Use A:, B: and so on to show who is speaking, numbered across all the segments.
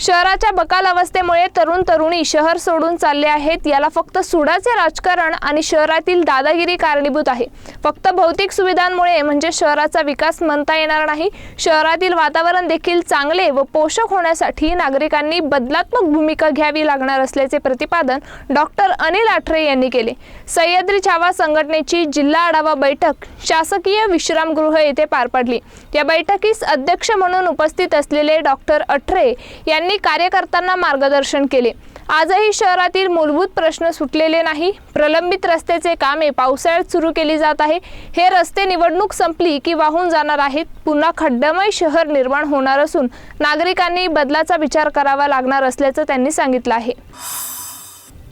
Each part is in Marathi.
A: शहराच्या बकाल अवस्थेमुळे तरुण तरुणी शहर सोडून चालले आहेत. याला फक्त सुडाचे राजकारण आणि शहरातील दादागिरी कारणीभूत आहे. फक्त भौतिक सुविधांमुळे म्हणजे शहराचा विकास म्हणता येणार नाही. शहरातील वातावरण देखील चांगले व पोषक होण्यासाठी नागरिकांनी बदलात्मक भूमिका घ्यावी लागणार असल्याचे प्रतिपादन डॉक्टर अनिल आठरे यांनी केले. सह्याद्री छावा संघटनेची जिल्हा आढावा बैठक शासकीय विश्रामगृह येथे पार पडली. या बैठकीस अध्यक्ष म्हणून उपस्थित असलेले डॉक्टर अठरे यांनी कार्यकर्त्यांना मार्गदर्शन केले. आजही शहरातील मूलभूत प्रश्न सुटलेले नाही. प्रलंबित रस्त्याचे कामे पावसाळ्यात सुरू केली जात आहे. हे रस्ते निवडणूक संपली की वाहून जाणार आहेत. पुन्हा खड्डमय शहर निर्माण होणार असून नागरिकांनी बदलाचा विचार करावा लागणार असल्याचं त्यांनी सांगितलं आहे.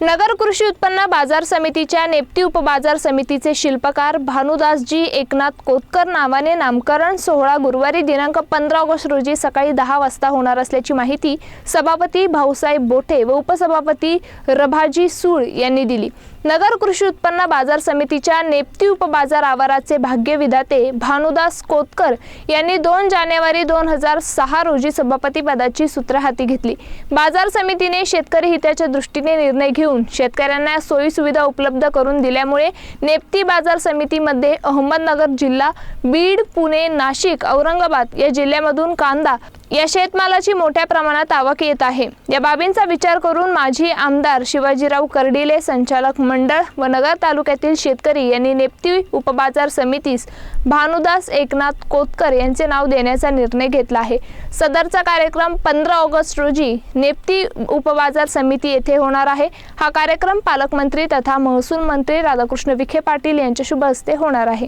A: नगर कृषी उत्पन्न बाजार समितीच्या नेप्ती उपबाजार समितीचे शिल्पकार भानुदासजी एकनाथ कोतकर नावाने नामकरण सोहळा गुरुवारी दिनांक पंधरा ऑगस्ट रोजी सकाळी दहा वाजता होणार असल्याची माहिती सभापती भाऊसाहेब बोठे व उपसभापती रभाजी सूळ यांनी दिली. नगर कृषी उत्पन्न बाजार समितीच्या नेपती उपबाजार आवाराचे भाग्य विधाते भानुदास कोतकर यांनी दोन जानेवारी दोन हजार सहा रोजी सभापती पदाची सूत्र हाती घेतली. बाजार समितीने शेतकरी हिताच्या दृष्टीने निर्णय घेऊन शेतकऱ्यांना सोयी सुविधा उपलब्ध करून दिल्यामुळे नेपती बाजार समितीमध्ये अहमदनगर जिल्हा बीड पुणे नाशिक औरंगाबाद या जिल्ह्यामधून कांदा या शेतमालाची मोठ्या प्रमाणात आवक येत आहे. या बाबींचा विचार करून माजी आमदार शिवाजीराव कर्डिले संचालक मंडळ व नगर तालुक्यातील शेतकरी यांनी नेप्ती उपबाजार समितीस भानुदास एकनाथ कोतकर यांचे नाव देण्याचा निर्णय घेतला आहे. सदरचा कार्यक्रम पंधरा ऑगस्ट रोजी नेप्ती उपबाजार समिती येथे होणार आहे. हा कार्यक्रम पालकमंत्री तथा महसूल मंत्री राधाकृष्ण विखे पाटील यांच्या शुभ हस्ते होणार आहे.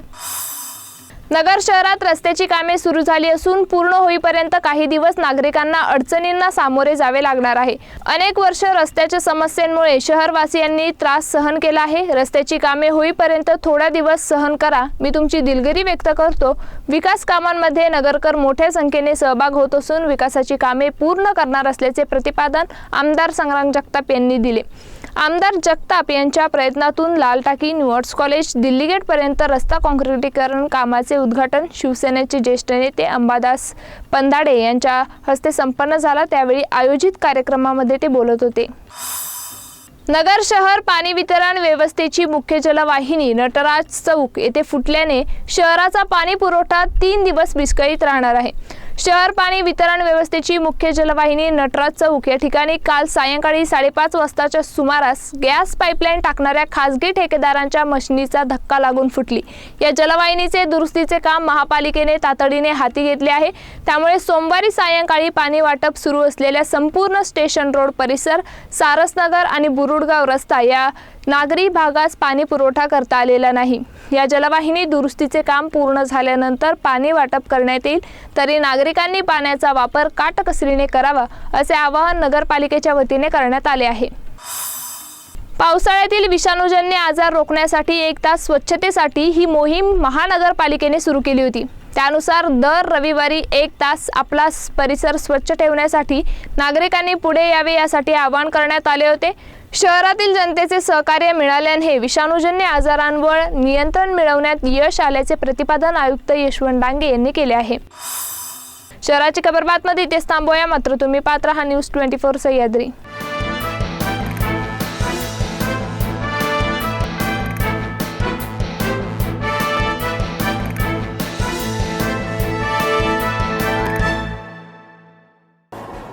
A: नगर शहरात रस्त्याची कामे सुरू झाली असून पूर्ण होईपर्यंत काही दिवस नागरिकांना अडचणींना सामोरे जावे लागणार आहे. अनेक वर्ष रस्त्याच्या समस्यांमुळे शहरवासियांनी त्रास सहन केला आहे. रस्त्याची कामे होईपर्यंत थोडा दिवस सहन करा. मी तुमची दिलगिरी व्यक्त करतो. विकास कामांमध्ये नगरकर मोठ्या संख्येने सहभाग होत असून विकासाची कामे पूर्ण करणार असल्याचे प्रतिपादन आमदार संग्राम जगताप यांनी दिले. आमदार जगताप यांच्या प्रयत्नातून लाल टाकी न्यूआर्ट्स कॉलेज दिल्ली गेटपर्यंत रस्ता काँक्रिटीकरण कामाचे उद्घाटन शिवसेनेचे ज्येष्ठ नेते अंबादास पंधाडे यांच्या हस्ते संपन्न झाला. त्यावेळी आयोजित कार्यक्रमामध्ये ते बोलत होते. नगर शहर पाणी वितरण व्यवस्थेची मुख्य जलवाहिनी नटराज चौक येथे फुटल्याने शहराचा पाणी पुरवठा तीन दिवस विस्कळीत राहणार आहे. शहर पाणी वितरण व्यवस्थेची मुख्य जलवाहिनी नटराज चौक. या ठिकाणी काल सायंकाळी साडेपाच वाजताच्या सुमारास गॅस पाईपलाईन टाकणाऱ्या खासगी ठेकेदारांच्या मशिनीचा धक्का लागून फुटली. या जलवाहिनीचे दुरुस्तीचे काम महापालिकेने तातडीने हाती घेतले आहे. त्यामुळे सोमवारी सायंकाळी पाणी वाटप सुरू असलेल्या संपूर्ण स्टेशन रोड परिसर सारसनगर आणि बुरुडगाव रस्ता या नागरी भागास पाणी पुरवठा करता आलेला नाही. या जलवाहिनी दुरुस्तीचे काम पूर्ण झाल्यानंतर पाणी वाटप करण्यात येईल तरी नागरिकांनी पाण्याचा वापर काटकसरीने करावा असे आवाहन नगरपालिकेच्या वतीने करण्यात आले आहे. पावसाळ्यातील विषाणूजन्य आजार रोखण्यासाठी एक तास स्वच्छतेसाठी ही मोहीम महानगरपालिकेने सुरू केली होती. त्यानुसार दर रविवारी एक तास आपला परिसर स्वच्छ ठेवण्यासाठी नागरिकांनी पुढे यावे यासाठी आवाहन करण्यात आले होते. शहरातील जनतेचे सहकार्य मिळाल्याने हे विषाणूजन्य आजारांवर नियंत्रण मिळवण्यात यश आल्याचे प्रतिपादन आयुक्त यशवंत डांगे यांनी केले आहे. शहराची खबर बातमध्ये इथेच थांबूया. मात्र तुम्ही पात्र हा न्यूज ट्वेंटी फोर सह्याद्री.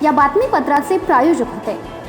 B: या बातमीपत्राचे प्रायोजक होते.